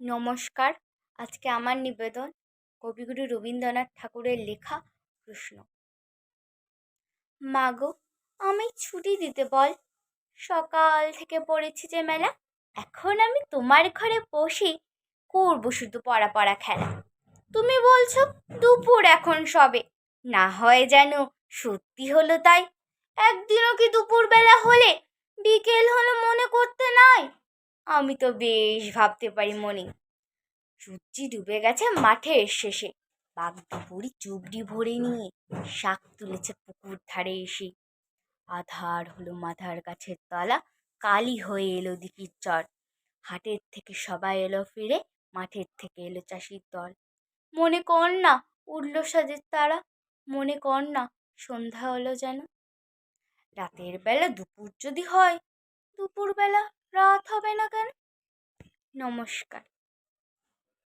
নমস্কার। আজকে আমার নিবেদন কবিগুরু রবীন্দ্রনাথ ঠাকুরের লেখা প্রশ্ন। মাগো, আমি ছুটি দিতে বল। সকাল থেকে পড়েছি যে মেলা, এখন আমি তোমার ঘরে বসে করব শুধু পড়া পড়া খেলা। তুমি বলছো দুপুর এখন সবে, না হয় যেন সত্যি হলো তাই। একদিনও কি দুপুরবেলা হলে বিকেল হলো মনে করতে নাই আমি তো বেশ ভাবতে পারি মনে। সূর্যি ডুবে গেছে মাঠের শেষে। বাঘ দুপুরি চুবড়ি ভরে নিয়ে শাক তুলেছে পুকুর ধারে এসে। আধার হলো মাথার গাছের তলা, কালি হয়ে এলো দিকির চর হাটের থেকে সবাই এলো ফিরে, মাঠের থেকে এলো চাষির দল। মনে কর না উঠল সাজের তারা, মনে কর না সন্ধ্যা হলো যেন। রাতের বেলা দুপুর যদি হয়, দুপুরবেলা নমস্কার।